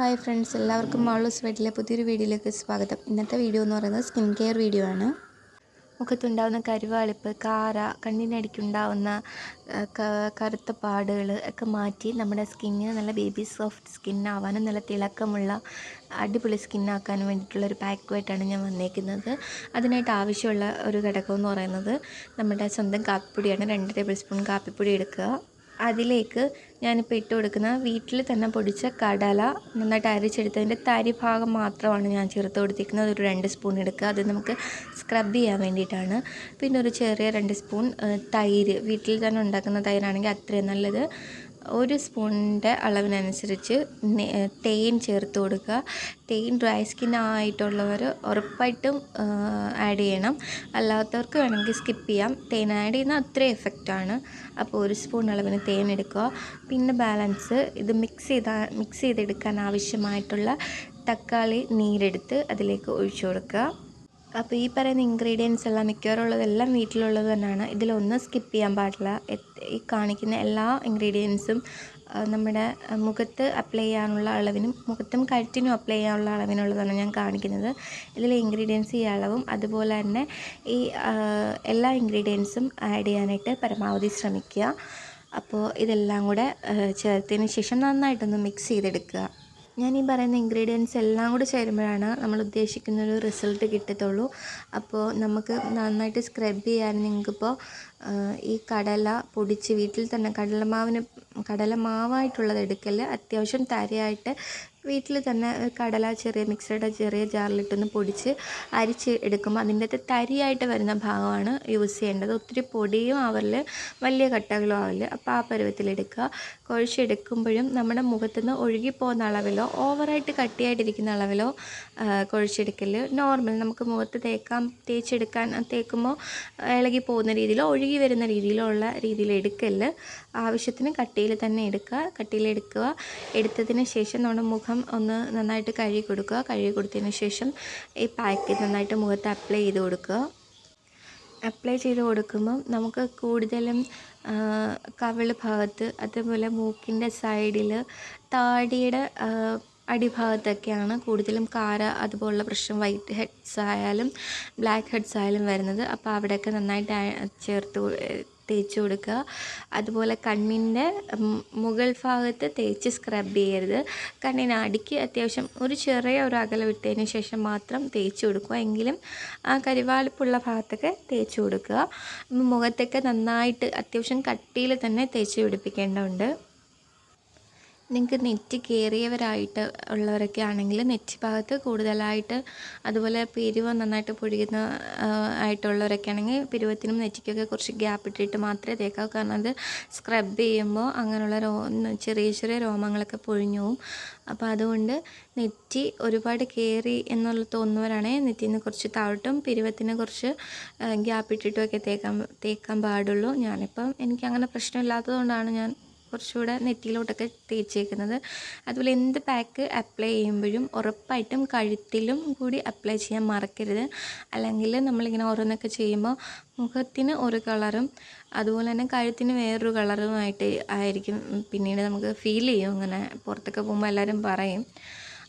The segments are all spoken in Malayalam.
ഹായ് ഫ്രണ്ട്സ് എല്ലാവർക്കും മാളൂസ് വീട്ടിലെ പുതിയൊരു വീഡിയോയിലേക്ക് സ്വാഗതം. ഇന്നത്തെ വീഡിയോ എന്ന് പറയുന്നത് സ്കിൻ കെയർ വീഡിയോ ആണ്. മുഖത്തുണ്ടാകുന്ന കരുവാളിപ്പ് കാര കണ്ണിനടിക്കുണ്ടാവുന്ന കറുത്ത പാടുകൾ ഒക്കെ മാറ്റി നമ്മുടെ സ്കിന്നിന് നല്ല ബേബി സോഫ്റ്റ് സ്കിന്നാവാനും നല്ല തിളക്കമുള്ള അടിപൊളി സ്കിന്നാക്കാനും വേണ്ടിയിട്ടുള്ള ഒരു പാക്കുമായിട്ടാണ് ഞാൻ വന്നേക്കുന്നത്. അതിനായിട്ട് ആവശ്യമുള്ള ഒരു ഘടകം എന്ന് പറയുന്നത് നമ്മുടെ സ്വന്തം കാപ്പിപ്പൊടിയാണ്. രണ്ട് ടേബിൾ സ്പൂൺ കാപ്പിപ്പൊടി എടുക്കുക. അതിലേക്ക് ഞാനിപ്പോൾ ഇട്ട് കൊടുക്കുന്ന വീട്ടിൽ തന്നെ പൊടിച്ച കടല നന്നായിട്ട് അരിച്ചെടുത്തതിന്റെ തരി ഭാഗം മാത്രമാണ് ഞാൻ ചേർത്ത് കൊടുത്തിരിക്കുന്നത്. ഒരു രണ്ട് സ്പൂൺ എടുക്കുക. അത് നമുക്ക് സ്ക്രബ് ചെയ്യാൻ വേണ്ടിയിട്ടാണ്. പിന്നെ ഒരു ചെറിയ രണ്ട് സ്പൂൺ തൈര്. വീട്ടിൽ തന്നെ ഉണ്ടാക്കുന്ന തൈരാണെങ്കിൽ അത്രയും നല്ലത്. ഒരു സ്പൂണിന്റെ അളവിനനുസരിച്ച് തേൻ ചേർത്ത് കൊടുക്കുക. തേൻ ഡ്രൈ സ്കിൻ ആയിട്ടുള്ളവർ ഉറപ്പായിട്ടും ആഡ് ചെയ്യണം. അല്ലാത്തവർക്ക് വേണമെങ്കിൽ സ്കിപ്പ് ചെയ്യാം. തേൻ ആഡ് ചെയ്യുന്ന അത്രയും എഫക്റ്റാണ് അപ്പോൾ ഒരു സ്പൂൺ അളവിന് തേൻ എടുക്കുക. പിന്നെ ബാലൻസ് ഇത് മിക്സ് ചെയ്താൽ മിക്സ് ചെയ്തെടുക്കാൻ ആവശ്യമായിട്ടുള്ള തക്കാളി നീരെടുത്ത് അതിലേക്ക് ഒഴിച്ചു കൊടുക്കുക. അപ്പോൾ ഈ പറയുന്ന ഇൻഗ്രീഡിയൻസ് എല്ലാം മിക്കവാറും ഉള്ളതെല്ലാം വീട്ടിലുള്ളത് തന്നെയാണ്. ഇതിലൊന്നും സ്കിപ്പ് ചെയ്യാൻ പാടില്ല. ഈ കാണിക്കുന്ന എല്ലാ ഇൻഗ്രീഡിയൻസും നമ്മുടെ മുഖത്ത് അപ്ലൈ ചെയ്യാനുള്ള അളവിനും മുഖത്തും കഴുത്തിനും അപ്ലൈ ചെയ്യാനുള്ള അളവിനുള്ളതാണ് ഞാൻ കാണിക്കുന്നത്. ഇതിലെ ഇൻഗ്രീഡിയൻസ് ഈ അളവും അതുപോലെ തന്നെ ഈ എല്ലാ ഇൻഗ്രീഡിയൻസും ആഡ് ചെയ്യാനായിട്ട് പരമാവധി ശ്രമിക്കുക. അപ്പോൾ ഇതെല്ലാം കൂടെ ചേർത്തതിന് ശേഷം നന്നായിട്ടൊന്ന് മിക്സ് ചെയ്തെടുക്കുക. ഞാൻ ഈ പറയുന്ന ഇൻഗ്രീഡിയൻസ് എല്ലാം കൂടി ചേരുമ്പോഴാണ് നമ്മൾ ഉദ്ദേശിക്കുന്ന ഒരു റിസൾട്ട് കിട്ടത്തുള്ളൂ. അപ്പോൾ നമുക്ക് നന്നായിട്ട് സ്ക്രബ് ചെയ്യാൻ നിങ്ങൾക്കിപ്പോൾ ഈ കടല പൊടിച്ച് വീട്ടിൽ തന്നെ കടലമാവിന് കടലമാവായിട്ടുള്ളത് എടുക്കൽ അത്യാവശ്യം തരയായിട്ട് വീട്ടിൽ തന്നെ കടല ചെറിയ മിക്സറുടെ ചെറിയ ജാറിലിട്ടൊന്ന് പൊടിച്ച് അരിച്ച് എടുക്കുമ്പോൾ അതിന്റെ അകത്ത് തരിയായിട്ട് വരുന്ന ഭാഗമാണ് യൂസ് ചെയ്യേണ്ടത്. ഒത്തിരി പൊടിയും ആവൽ വലിയ കട്ടകളും ആവില്ല. അപ്പോൾ ആ പരുവത്തിലെടുക്കുക കുഴച്ചെടുക്കുമ്പോഴും നമ്മുടെ മുഖത്തുനിന്ന് ഒഴുകിപ്പോകുന്ന അളവിലോ ഓവറായിട്ട് കട്ടിയായിട്ടിരിക്കുന്ന അളവിലോ ആ, കുഴച്ചെടുക്കൽ നോർമൽ നമുക്ക് മുഖത്ത് തേക്കാൻ തേച്ചെടുക്കാൻ തേക്കുമ്പോൾ ഇളകി പോകുന്ന രീതിയിലോ ഒഴുകി വരുന്ന രീതിയിലോ ഉള്ള രീതിയിൽ എടുക്കൽ ആവശ്യത്തിന് കട്ടിയിൽ തന്നെ എടുക്കുക. കട്ടിയിൽ എടുക്കുക. എടുത്തതിന് ശേഷം നമ്മുടെ മുഖം ഒന്ന് നന്നായിട്ട് കഴുകി കൊടുക്കുക. കഴുകി കൊടുത്തതിന് ശേഷം ഈ പാക്ക് നന്നായിട്ട് മുഖത്ത് അപ്ലൈ ചെയ്ത് കൊടുക്കുക. അപ്ലൈ ചെയ്ത് കൊടുക്കുമ്പം നമുക്ക് കൂടുതലും കവിൾ ഭാഗത്ത് അതുപോലെ മൂക്കിന്റെ സൈഡിൽ താടിയുടെ അടിഭാഗത്തൊക്കെയാണ് കൂടുതലും കാര അതുപോലുള്ള പ്രശ്നം വൈറ്റ് ഹെഡ്സ് ആയാലും ബ്ലാക്ക് ഹെഡ്സ് ആയാലും വരുന്നത്. അപ്പോൾ അവിടെയൊക്കെ നന്നായിട്ട് ചേർത്ത് തേച്ച് കൊടുക്കുക. അതുപോലെ കണ്ണിന്റെ മുകൾ ഭാഗത്ത് തേച്ച് സ്ക്രബ് ചെയ്യരുത്. കണ്ണിന് അടിക്ക് അത്യാവശ്യം ഒരു ചെറിയ ഒരു അകല വിട്ടതിന് ശേഷം മാത്രം തേച്ച് കൊടുക്കുക. എങ്കിലും ആ കരിവാളിപ്പുള്ള ഭാഗത്തൊക്കെ തേച്ച് കൊടുക്കുക. മുഖത്തൊക്കെ നന്നായിട്ട് അത്യാവശ്യം കട്ടിയിൽ തന്നെ തേച്ച് പിടിപ്പിക്കേണ്ടതുണ്ട്. നിങ്ങൾക്ക് നെറ്റ് കയറിയവരായിട്ട് ഉള്ളവരൊക്കെ ആണെങ്കിൽ നെറ്റ് ഭാഗത്ത് കൂടുതലായിട്ട് അതുപോലെ പിരിവ് നന്നായിട്ട് പൊഴിയുന്ന ആയിട്ടുള്ളവരൊക്കെ ആണെങ്കിൽ പിരിവത്തിനും നെറ്റിക്കൊക്കെ കുറച്ച് ഗ്യാപ്പ് ഇട്ടിട്ട് മാത്രമേ തേക്കാവൂ കാരണം അത് സ്ക്രബ് ചെയ്യുമ്പോൾ അങ്ങനെയുള്ള രോ ചെറിയ ചെറിയ രോമങ്ങളൊക്കെ പൊഴിഞ്ഞു പോവും. അപ്പോൾ അതുകൊണ്ട് നെറ്റി ഒരുപാട് കയറി എന്നുള്ള തോന്നുന്നവരാണെങ്കിൽ നെറ്റിയിൽ നിന്ന് കുറച്ച് താഴോട്ടും പിരിവത്തിന് കുറച്ച് ഗ്യാപ്പ് ഇട്ടിട്ടുമൊക്കെ തേക്കാൻ തേക്കാൻ പാടുള്ളൂ. ഞാനിപ്പം എനിക്ക് അങ്ങനെ പ്രശ്നമില്ലാത്തതുകൊണ്ടാണ് ഞാൻ കുറച്ചുകൂടെ നെറ്റിയിലോട്ടൊക്കെ തേച്ചേക്കുന്നത്. അതുപോലെ എന്ത് പാക്ക് അപ്ലൈ ചെയ്യുമ്പോഴും ഉറപ്പായിട്ടും കഴുത്തിലും കൂടി അപ്ലൈ ചെയ്യാൻ മറക്കരുത്. അല്ലെങ്കിൽ നമ്മളിങ്ങനെ ഓരോന്നൊക്കെ ചെയ്യുമ്പോൾ മുഖത്തിന് ഒരു കളറും അതുപോലെ തന്നെ കഴുത്തിന് വേറൊരു കളറുമായിട്ട് ആയിരിക്കും. പിന്നീട് നമുക്ക് ഫീൽ ചെയ്യും. അങ്ങനെ പുറത്തൊക്കെ പോകുമ്പോൾ എല്ലാവരും പറയും.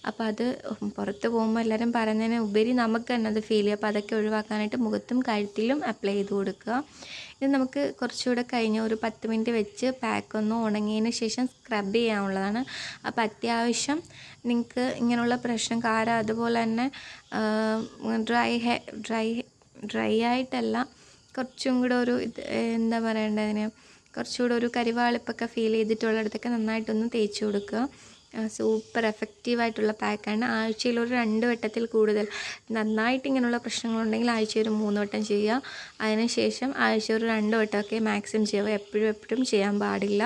അപ്പോൾ അത് പുറത്ത് പോകുമ്പോൾ എല്ലാവരും പറയുന്നതിന് ഉപരി നമുക്ക് തന്നെ അത് ഫീൽ ചെയ്യും. അപ്പോൾ അതൊക്കെ ഒഴിവാക്കാനായിട്ട് മുഖത്തും കഴുത്തിലും അപ്ലൈ ചെയ്ത് കൊടുക്കുക. ഇത് നമുക്ക് കുറച്ചുകൂടെ കഴിഞ്ഞ് ഒരു പത്ത് മിനിറ്റ് വെച്ച് പാക്ക് ഒന്ന് ഉണങ്ങിയതിന് ശേഷം സ്ക്രബ് ചെയ്യാനുള്ളതാണ്. അപ്പോൾ അത്യാവശ്യം നിങ്ങൾക്ക് ഇങ്ങനെയുള്ള പ്രശ്നം കാര അതുപോലെ തന്നെ ഡ്രൈ ഹെ ഡ്രൈ ഡ്രൈ ആയിട്ടല്ല കുറച്ചും കൂടെ ഒരു ഇത് എന്താ പറയേണ്ടതിന് കുറച്ചുകൂടെ ഒരു കരിവാളിപ്പൊക്കെ ഫീൽ ചെയ്തിട്ടുള്ളിടത്തൊക്കെ നന്നായിട്ടൊന്ന് തേച്ച് കൊടുക്കുക. സൂപ്പർ എഫക്റ്റീവായിട്ടുള്ള പാക്കാണ് ആഴ്ചയിൽ ഒരു രണ്ട് വട്ടത്തിൽ കൂടുതൽ. നന്നായിട്ട് ഇങ്ങനെയുള്ള പ്രശ്നങ്ങളുണ്ടെങ്കിൽ ആഴ്ച ഒരു മൂന്ന് വട്ടം ചെയ്യുക. അതിനുശേഷം ആഴ്ച ഒരു രണ്ട് വട്ടമൊക്കെ മാക്സിമം ചെയ്യുക. എപ്പോഴും എപ്പോഴും ചെയ്യാൻ പാടില്ല.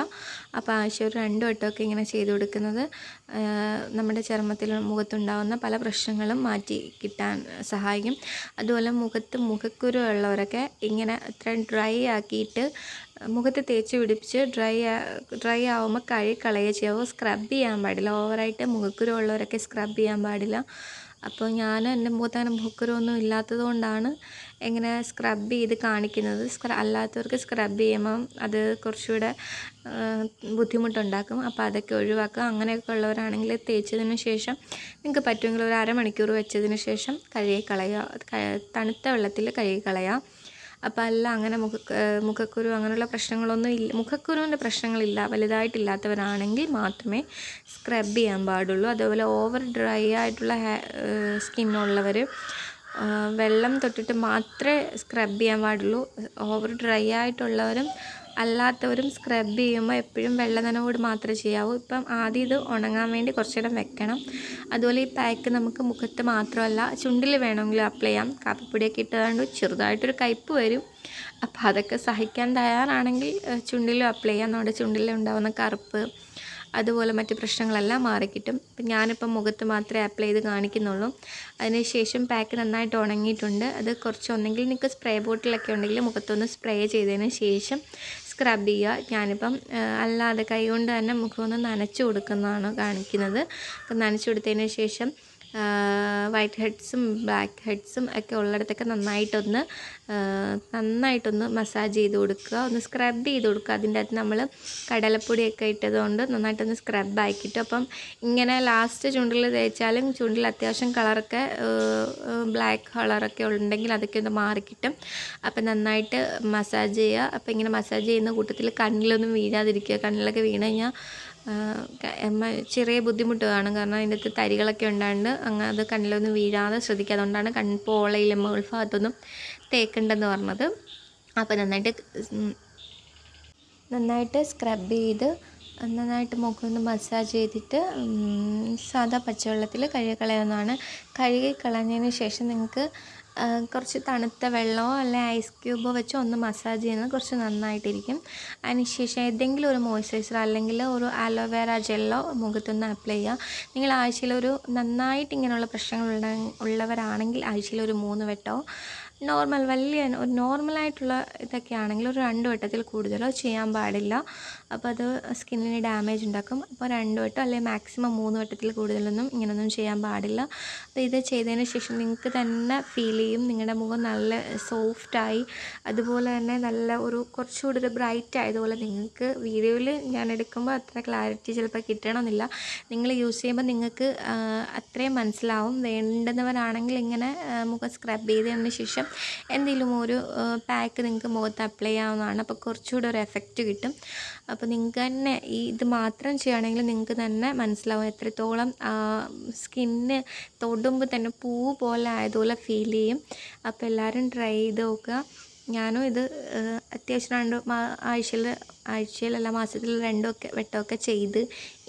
അപ്പോൾ ആഴ്ച ഒരു രണ്ട് വട്ടമൊക്കെ ഇങ്ങനെ ചെയ്ത് കൊടുക്കുന്നത് നമ്മുടെ ചർമ്മത്തിൽ മുഖത്തുണ്ടാകുന്ന പല പ്രശ്നങ്ങളും മാറ്റി കിട്ടാൻ സഹായിക്കും. അതുപോലെ മുഖത്ത് മുഖക്കുരു ഉള്ളവരൊക്കെ ഇങ്ങനെ ഇത്ര ഡ്രൈ ആക്കിയിട്ട് മുഖത്ത് തേച്ച് പിടിപ്പിച്ച് ഡ്രൈ ഡ്രൈ ആവുമ്പോൾ കഴുകി കളയുക ചെയ്യാവൂ സ്ക്രബ് ചെയ്യാൻ പാടില്ല. ഓവറായിട്ട് മുഖക്കുരു ഉള്ളവരൊക്കെ സ്ക്രബ് ചെയ്യാൻ പാടില്ല. അപ്പോൾ ഞാൻ എന്റെ മുഖത്ത് അങ്ങനെ മുഖക്കുരുവൊന്നും ഇല്ലാത്തത് കൊണ്ടാണ് സ്ക്രബ് ചെയ്ത് കാണിക്കുന്നത്. സ്ക്ര അല്ലാത്തവർക്ക് സ്ക്രബ് ചെയ്യുമ്പം അത് കുറച്ചുകൂടെ ബുദ്ധിമുട്ടുണ്ടാക്കും. അപ്പോൾ അതൊക്കെ ഒഴിവാക്കുക. അങ്ങനെയൊക്കെ ഉള്ളവരാണെങ്കിൽ തേച്ചതിന് ശേഷം നിങ്ങൾക്ക് പറ്റുമെങ്കിൽ ഒരു അരമണിക്കൂർ വെച്ചതിന് ശേഷം കഴുകി കളയുക. തണുത്ത വെള്ളത്തിൽ കഴുകി കളയുക. അപ്പോൾ അല്ല അങ്ങനെ മുഖ മുഖക്കുരു അങ്ങനെയുള്ള പ്രശ്നങ്ങളൊന്നും ഇല്ല. മുഖക്കുരുവിന്റെ പ്രശ്നങ്ങളില്ല വലുതായിട്ടില്ലാത്തവരാണെങ്കിൽ മാത്രമേ സ്ക്രബ് ചെയ്യാൻ പാടുള്ളൂ. അതേപോലെ ഓവർ ഡ്രൈ ആയിട്ടുള്ള സ്കിന്നുള്ളവർ വെള്ളം തൊട്ടിട്ട് മാത്രമേ സ്ക്രബ് ചെയ്യാൻ പാടുള്ളൂ. ഓവർ ഡ്രൈ ആയിട്ടുള്ളവരും അല്ലാത്തവരും സ്ക്രബ് ചെയ്യുമ്പോൾ എപ്പോഴും വെള്ള നനവോട് മാത്രമേ ചെയ്യാവൂ. ഇപ്പം ആദ്യം ഇത് ഉണങ്ങാൻ വേണ്ടി കുറച്ചു നേരം വെക്കണം. അതുപോലെ ഈ പാക്ക് നമുക്ക് മുഖത്ത് മാത്രമല്ല ചുണ്ടിൽ വേണമെങ്കിലും അപ്ലൈ ചെയ്യാം. കാപ്പിപ്പൊടിയൊക്കെ ഇട്ടതുകൊണ്ട് ചെറുതായിട്ടൊരു കയ്പ്പ് വരും. അപ്പോൾ അതൊക്കെ സഹിക്കാൻ തയ്യാറാണെങ്കിൽ ചുണ്ടിലും അപ്ലൈ ചെയ്യാം. നമ്മുടെ ചുണ്ടിലും ഉണ്ടാകുന്ന കറുപ്പ് അതുപോലെ മറ്റ് പ്രശ്നങ്ങളെല്ലാം മാറിക്കിട്ടും. ഇപ്പം ഞാനിപ്പം മുഖത്ത് മാത്രമേ അപ്ലൈ ചെയ്ത് കാണിക്കുന്നുള്ളൂ. അതിനുശേഷം പാക്ക് നന്നായിട്ട് ഉണങ്ങിയിട്ടുണ്ട്. അത് കുറച്ച് ഒന്നെങ്കിൽ നിങ്ങൾക്ക് സ്പ്രേ ബോട്ടിലൊക്കെ ഉണ്ടെങ്കിൽ മുഖത്തൊന്ന് സ്പ്രേ ചെയ്തതിന് ശേഷം സ്ക്രബ് ചെയ്യുക. ഞാനിപ്പം അല്ലാതെ കൈകൊണ്ട് തന്നെ മുഖമൊന്ന് നനച്ചു കൊടുക്കുന്നതാണ് കാണിക്കുന്നത്. നനച്ചു കൊടുത്തതിന് ശേഷം വൈറ്റ് ഹെഡ്സും ബ്ലാക്ക് ഹെഡ്സും ഒക്കെ ഉള്ളിടത്തൊക്കെ നന്നായിട്ടൊന്ന് നന്നായിട്ടൊന്ന് മസാജ് ചെയ്ത് കൊടുക്കുക. ഒന്ന് സ്ക്രബ് ചെയ്ത് കൊടുക്കുക. അതിന്റെ അകത്ത് നമ്മൾ കടലപ്പൊടിയൊക്കെ ഇട്ടതുകൊണ്ട് നന്നായിട്ടൊന്ന് സ്ക്രബ് ആക്കിയിട്ട് അപ്പം ഇങ്ങനെ ലാസ്റ്റ് ചുണ്ടിൽ തേച്ചാലും ചുണ്ടിൽ അത്യാവശ്യം കളറൊക്കെ ബ്ലാക്ക് കളറൊക്കെ ഉണ്ടെങ്കിൽ അതൊക്കെ ഒന്ന് മാറിക്കിട്ടും. അപ്പം നന്നായിട്ട് മസാജ് ചെയ്യുക. അപ്പം ഇങ്ങനെ മസാജ് ചെയ്യുന്ന കൂട്ടത്തിൽ കണ്ണിലൊന്നും വീഴാതിരിക്കുക. കണ്ണിലൊക്കെ വീണ് കഴിഞ്ഞാൽ ചെറിയ ബുദ്ധിമുട്ട് കാണും കാരണം അതിന്റെ അകത്ത് തരികളൊക്കെ ഉണ്ടാകുന്നുണ്ട് അങ്ങ് അത് കണ്ണിലൊന്നും വീഴാതെ ശ്രദ്ധിക്കുക അതുകൊണ്ടാണ് കൺപോളയിലും മുകൾ ഭാഗത്തൊന്നും തേക്കണ്ടെന്ന് പറഞ്ഞത്. അപ്പോൾ നന്നായിട്ട് നന്നായിട്ട് സ്ക്രബ് ചെയ്ത് നന്നായിട്ട് മുഖമൊന്ന് മസാജ് ചെയ്തിട്ട് സാധാ പച്ചവെള്ളത്തിൽ കഴുകി കളയാവുന്നതാണ് കഴുകി കളഞ്ഞതിന് ശേഷം നിങ്ങൾക്ക് കുറച്ച് തണുത്ത വെള്ളമോ അല്ലെ ഐസ് ക്യൂബോ വെച്ചോ ഒന്ന് മസാജ് ചെയ്യുന്നത് കുറച്ച് നന്നായിട്ടിരിക്കും. അതിനുശേഷം ഏതെങ്കിലും ഒരു മോയ്സ്ചറൈസർ അല്ലെങ്കിൽ ഒരു അലോവേറ ജെല്ലോ മുഖത്തൊന്ന് അപ്ലൈ ചെയ്യുക. നിങ്ങൾ ആഴ്ചയിൽ ഒരു നന്നായിട്ട് ഇങ്ങനെയുള്ള പ്രശ്നങ്ങൾ ഉള്ളവരാണെങ്കിൽ ആഴ്ചയിൽ ഒരു മൂന്ന് വട്ടമോ നോർമൽ വലിയ ഒരു നോർമലായിട്ടുള്ള ഇതൊക്കെ ആണെങ്കിൽ ഒരു രണ്ട് വട്ടത്തിൽ കൂടുതലോ ചെയ്യാൻ പാടില്ല. അപ്പോൾ അത് സ്കിന്നിന് ഡാമേജ് ഉണ്ടാക്കും. അപ്പോൾ രണ്ട് വട്ടം അല്ലെങ്കിൽ മാക്സിമം മൂന്ന് വട്ടത്തിൽ കൂടുതലൊന്നും ഇങ്ങനൊന്നും ചെയ്യാൻ പാടില്ല. അപ്പോൾ ഇത് ചെയ്തതിന് ശേഷം നിങ്ങൾക്ക് തന്നെ ഫീൽ ചെയ്യും. നിങ്ങളുടെ മുഖം നല്ല സോഫ്റ്റായി അതുപോലെ തന്നെ നല്ല ഒരു കുറച്ചുകൂടി ഒരു ബ്രൈറ്റ് ആയതുപോലെ നിങ്ങൾക്ക് വീഡിയോയിൽ ഞാൻ എടുക്കുമ്പോൾ അത്ര ക്ലാരിറ്റി ചിലപ്പോൾ കിട്ടണമെന്നില്ല. നിങ്ങൾ യൂസ് ചെയ്യുമ്പോൾ നിങ്ങൾക്ക് അത്രയും മനസ്സിലാവും. വേണ്ടുന്നവരാണെങ്കിൽ ഇങ്ങനെ മുഖം സ്ക്രബ് ചെയ്തതിന് ശേഷം എന്തെങ്കിലും ഒരു പാക്ക് നിങ്ങൾക്ക് മുഖത്ത് അപ്ലൈ ചെയ്യാവുന്നതാണ്. അപ്പോൾ കുറച്ചുകൂടെ ഒരു എഫക്റ്റ് കിട്ടും. അപ്പോൾ നിങ്ങൾക്ക് തന്നെ ഈ ഇത് മാത്രം ചെയ്യുകയാണെങ്കിൽ നിങ്ങൾക്ക് തന്നെ മനസ്സിലാവും എത്രത്തോളം സ്കിന്ന് തൊടുമ്പോൾ തന്നെ പൂ പോലെ ആയതുപോലെ ഫീൽ ചെയ്യും. അപ്പോൾ എല്ലാവരും ട്രൈ ചെയ്ത് നോക്കുക. ഞാനും ഇത് അത്യാവശ്യം രണ്ട് ആഴ്ചയിൽ ആഴ്ചയിലല്ല മാസത്തിൽ രണ്ടൊക്കെ വെട്ടമൊക്കെ ചെയ്ത്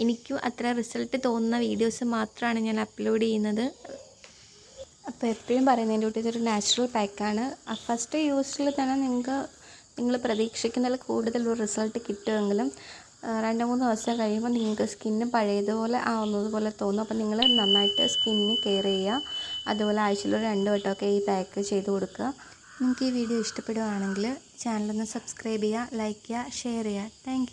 എനിക്കും അത്ര റിസൾട്ട് തോന്നുന്ന വീഡിയോസ് മാത്രമാണ് ഞാൻ അപ്ലോഡ് ചെയ്യുന്നത്. അപ്പോൾ എപ്പോഴും പറയുന്നതിന്റെ കൂട്ടി ഇതൊരു നാച്ചുറൽ പാക്കാണ് ഫസ്റ്റ് യൂസിൽ തന്നെ നിങ്ങൾക്ക് നിങ്ങൾ പ്രതീക്ഷിക്കുന്നതിൽ കൂടുതൽ ഒരു റിസൾട്ട് കിട്ടുമെങ്കിലും രണ്ട് മൂന്ന് ദിവസം കഴിയുമ്പോൾ നിങ്ങൾക്ക് സ്കിന്ന് പഴയതുപോലെ ആവുന്നത് പോലെ തോന്നും. അപ്പോൾ നിങ്ങൾ നന്നായിട്ട് സ്കിന്നിന് കെയർ ചെയ്യുക അതുപോലെ ആഴ്ചയിൽ ഒരു രണ്ട് വട്ടമൊക്കെ ഈ പാക്ക് ചെയ്ത് കൊടുക്കുക. നിങ്ങൾക്ക് ഈ വീഡിയോ ഇഷ്ടപ്പെടുകയാണെങ്കിൽ ചാനലൊന്ന് സബ്സ്ക്രൈബ് ചെയ്യുക ലൈക്ക് ചെയ്യുക ഷെയർ ചെയ്യുക. താങ്ക്